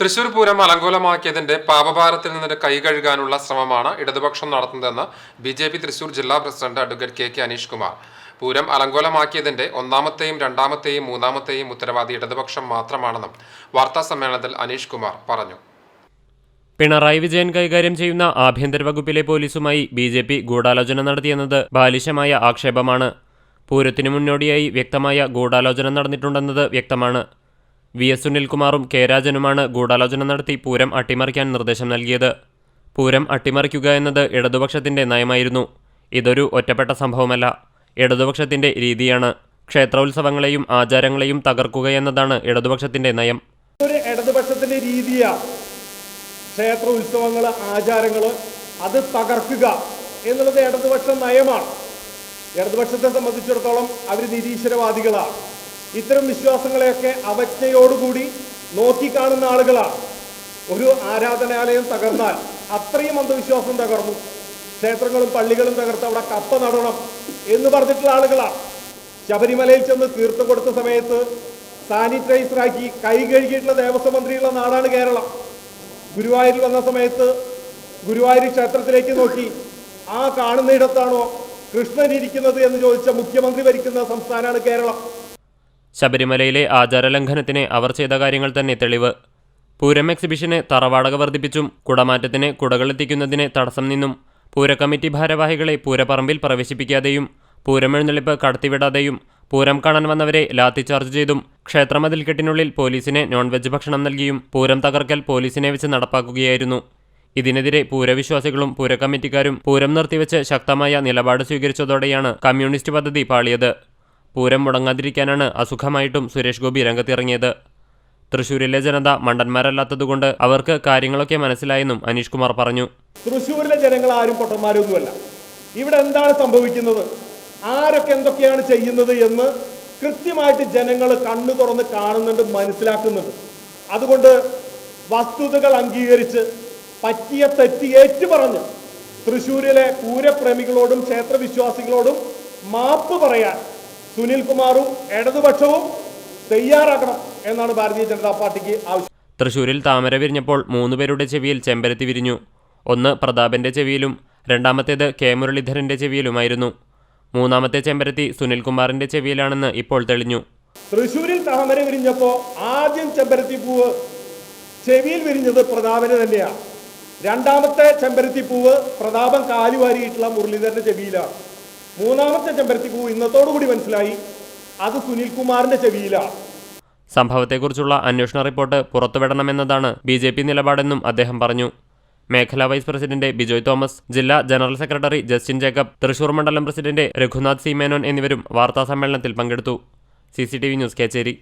തൃശൂർ പൂരം അലങ്കോലമാക്കിയതിന്റെ പാപഭാരത്തിൽ നിന്ന് കൈ കഴുകാനുള്ള ശ്രമമാണ് ഇടതുപക്ഷം നടത്തുന്നതെന്ന് ബി ജെ പി തൃശൂർ ജില്ലാ president advocate K K Aneesh Kumar. Pooram അലങ്കോലമാക്കിയതിന്റെ ഒന്നാമത്തെയും രണ്ടാമത്തെയും മൂന്നാമത്തെയും ഉത്തരവാദി ഇടതുപക്ഷം മാത്രമാണെന്നും വാർത്താ സമ്മേളനത്തിൽ അനീഷ് കുമാർ പറഞ്ഞു. പിണറായി വിജയൻ കൈകാര്യം ചെയ്യുന്ന ആഭ്യന്തര വകുപ്പിലെ പോലീസുമായി ബി ജെ പി ഗൂഢാലോചന നടത്തിയെന്നത് ബാലിശമായ ആക്ഷേപമാണ്. പൂരത്തിനു മുന്നോടിയായി വ്യക്തമായ ഗൂഢാലോചന നടന്നിട്ടുണ്ടെന്നത് വ്യക്തമാണ്. വി എസ് സുനിൽകുമാറും കെ രാജനുമാണ് ഗൂഢാലോചന നടത്തി പൂരം അട്ടിമറിക്കാൻ നിർദ്ദേശം നൽകിയത്. പൂരം അട്ടിമറിക്കുക എന്നത് ഇടതുപക്ഷത്തിന്റെ നയമായിരുന്നു. ഇതൊരു ഒറ്റപ്പെട്ട സംഭവമല്ല. ഇടതുപക്ഷത്തിന്റെ രീതിയാണ്. ക്ഷേത്രോത്സവങ്ങളെയും ആചാരങ്ങളെയും തകർക്കുക എന്നതാണ് ഇടതുപക്ഷത്തിന്റെ നയം. ഒരു ഇടതുപക്ഷത്തിന്റെ രീതിയാണ് ക്ഷേത്ര ഉത്സവങ്ങൾ ആചാരങ്ങൾ അത് തകർക്കുക എന്നുള്ളത് ഇടതുപക്ഷ നയമാണ്. ഇടതുപക്ഷത്തെ സംബന്ധിച്ചിടത്തോളം അവർ നിരീശ്വരവാദികളാണ്. ഇത്തരം വിശ്വാസങ്ങളെയൊക്കെ അവജ്ഞയോടുകൂടി നോക്കിക്കാണുന്ന ആളുകളാണ്. ഒരു ആരാധനാലയം തകർന്നാൽ അത്രയും അന്ധവിശ്വാസം തകർന്നു. ക്ഷേത്രങ്ങളും പള്ളികളും തകർത്ത് അവിടെ കപ്പ നടണം എന്ന് പറഞ്ഞിട്ടുള്ള ആളുകളാണ്. ശബരിമലയിൽ ചെന്ന് തീർത്ഥം കൊടുത്ത സമയത്ത് സാനിറ്റൈസറാക്കി കൈ കഴുകിയിട്ടുള്ള ദേവസ്വം മന്ത്രിയുള്ള നാടാണ് കേരളം. ഗുരുവായൂരിൽ വന്ന സമയത്ത് ഗുരുവായൂർ ക്ഷേത്രത്തിലേക്ക് നോക്കി ആ കാണുന്നിടത്താണോ കൃഷ്ണൻ ഇരിക്കുന്നത്? എന്ന് ചോദിച്ച മുഖ്യമന്ത്രി ഭരിക്കുന്ന സംസ്ഥാനമാണ് കേരളം. ശബരിമലയിലെ ആചാരലംഘനത്തിന് അവർ ചെയ്ത കാര്യങ്ങൾ തന്നെ തെളിവ്. പൂരം എക്സിബിഷന് തറവാടക വർദ്ധിപ്പിച്ചും കുടമാറ്റത്തിന് കുടകളെത്തിക്കുന്നതിന് തടസ്സം നിന്നും പൂരക്കമ്മിറ്റി ഭാരവാഹികളെ പൂരപ്പറമ്പിൽ പ്രവേശിപ്പിക്കാതെയും പൂരമെഴുന്നള്ളിപ്പ് കടത്തിവിടാതെയും പൂരം കാണാൻ വന്നവരെ ലാത്തിചാർജ് ചെയ്തും ക്ഷേത്രമതിൽക്കെട്ടിനുള്ളിൽ പോലീസിനെ നോൺ വെജ് ഭക്ഷണം നൽകിയും പൂരം തകർക്കൽ പോലീസിനെ വെച്ച് നടപ്പാക്കുകയായിരുന്നു. ഇതിനെതിരെ പൂരവിശ്വാസികളും പൂരക്കമ്മിറ്റിക്കാരും പൂരം നിർത്തിവെച്ച് ശക്തമായ നിലപാട് സ്വീകരിച്ചതോടെയാണ് കമ്മ്യൂണിസ്റ്റ് പദ്ധതി പാളിയത്. പൂരം മുടങ്ങാതിരിക്കാനാണ് അസുഖമായിട്ടും സുരേഷ് ഗോപി രംഗത്തിറങ്ങിയത്. തൃശൂരിലെ ജനത മണ്ടന്മാരല്ലാത്തതുകൊണ്ട് അവർക്ക് കാര്യങ്ങളൊക്കെ മനസ്സിലായെന്നും അനീഷ് കുമാർ പറഞ്ഞു. തൃശ്ശൂരിലെ ജനങ്ങൾ ആരും പൊട്ടന്മാരൊന്നുമല്ല. ഇവിടെ എന്താണ് സംഭവിക്കുന്നത്? ആരൊക്കെ എന്തൊക്കെയാണ് ചെയ്യുന്നത് എന്ന് കൃത്യമായിട്ട് ജനങ്ങൾ കണ്ണു തുറന്ന് കാണുന്നുണ്ട് മനസ്സിലാക്കുന്നുണ്ട്. അതുകൊണ്ട് വസ്തുതകൾ അംഗീകരിച്ച് പറ്റിയ തെറ്റ് ഏറ്റുപറഞ്ഞ് തൃശ്ശൂരിലെ പൂരപ്രേമികളോടും ക്ഷേത്രവിശ്വാസികളോടും മാപ്പ് പറയാൻ സുനിൽകുമാറും ഇടതുപക്ഷവും തയ്യാറാക്കണം എന്നാണ് ഭാരതീയ ജനതാ പാർട്ടിക്ക് ആവശ്യം. തൃശൂരിൽ താമര വിരിഞ്ഞപ്പോൾ മൂന്നുപേരുടെ ചെവിയിൽ ചെമ്പരത്തി വിരിഞ്ഞു. ഒന്ന് പ്രതാപന്റെ ചെവിയിലും രണ്ടാമത്തേത് കെ മുരളീധരന്റെ ചെവിയിലുമായിരുന്നു. മൂന്നാമത്തെ ചെമ്പരത്തി സുനിൽകുമാറിന്റെ ചെവിയിലാണെന്ന് ഇപ്പോൾ തെളിഞ്ഞു. തൃശൂരിൽ താമര വിരിഞ്ഞപ്പോ ആദ്യം ചെമ്പരത്തി പൂവ് ചെവിയിൽ വിരിഞ്ഞത് പ്രതാപന് തന്നെയാണ് രണ്ടാമത്തെ ചെമ്പരത്തി പൂവ് പ്രതാപം കാലുവാരിയിട്ടുള്ള മുരളീധരന്റെ ചെവിയിലാണ്. മൂന്നാമത്തെ ചെമ്പരത്തി പൂവ് ഇന്നത്തോടുകൂടി മനസ്സിലായി. അത് സുനിൽകുമാറിന്റെ ചെവിയിലാണ് സംഭവത്തെക്കുറിച്ചുള്ള അന്വേഷണ റിപ്പോർട്ട് പുറത്തുവിടണമെന്നതാണ് ബി ജെ പി നിലപാടെന്നും അദ്ദേഹം പറഞ്ഞു. മേഖലാ വൈസ് പ്രസിഡന്റ് ബിജോയ് തോമസ് ജില്ലാ ജനറൽ സെക്രട്ടറി ജസ്റ്റിൻ ജേക്കബ് തൃശൂർ മണ്ഡലം പ്രസിഡന്റ് രഘുനാഥ് സി മേനോൻ എന്നിവരും വാർത്താസമ്മേളനത്തിൽ പങ്കെടുത്തു. C news Kechery.